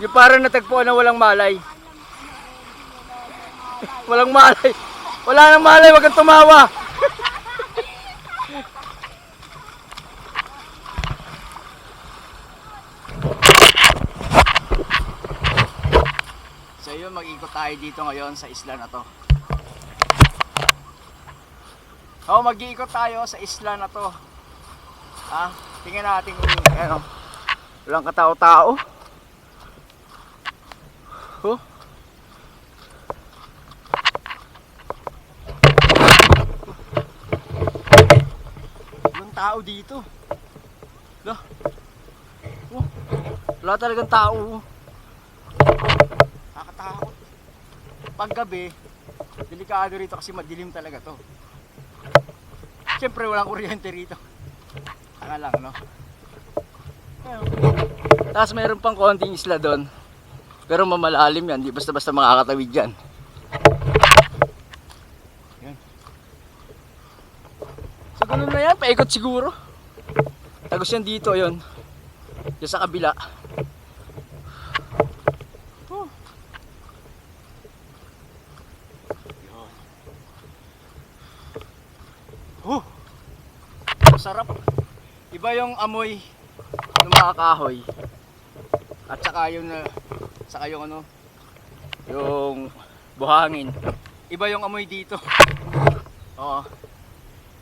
Yung parang natagpuan na walang malay. walang malay. Wala nang malay, wag kang tumawa. so yun, mag-ikot tayo dito ngayon sa isla na to. Oo, mag-iikot tayo sa isla na to. Ah, tingnan natin kung ano. Walang katao-tao. Oh. Walang tao dito. Lah. Oh. Wala talagang tao. Nakakatakot. Pag gabi, delikado rito kasi madilim talaga to. Siyempre walang kuryente rito. Tanga lang, no? Ayun. Tapos mayroon pang konting isla doon. Pero mamalalim yan, di basta-basta makakatawid yan. Yan. So ganun na yan, paikot siguro. Tagos yan dito, yun. Diyan sa kabila. Oh. Oh. Masarap. Iba yung amoy ng mga kahoy. At saka yung na saka yung ano yung buhangin. Iba yung amoy dito. Oo.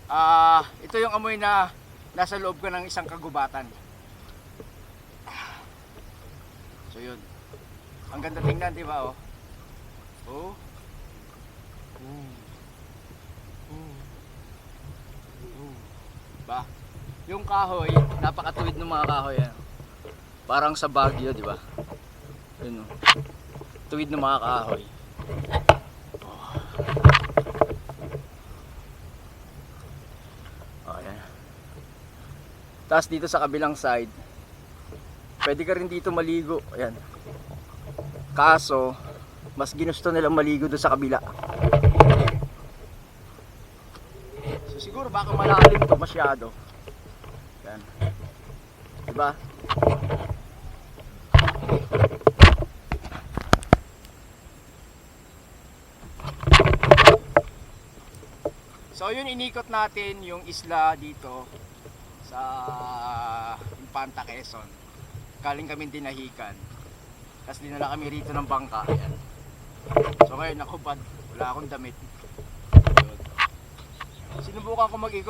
Ah, ito yung amoy na nasa loob ka ng isang kagubatan. So yun. Ang ganda tingnan, di ba? Oh. Oh. Mm. Mm. Mm. Ba? Yung kahoy, napakatuwid ng mga kahoy yan. Parang sa Baguio, di ba? Yun oh. Tuwid ng mga kahoy. Oh. Oh, yan. Tapos dito sa kabilang side, pwede ka rin dito maligo. Ayan. Kaso, mas ginusto nilang maligo doon sa kabila. So siguro baka malalim to masyado. Yan. Diba? So yun inikot natin yung isla dito sa Infanta Quezon. Galing kami dinahikan. Tapos dinala kami rito ng bangka. Ayan. So ngayon nakubad. Wala akong damit. Sinubukan ko mag-ikot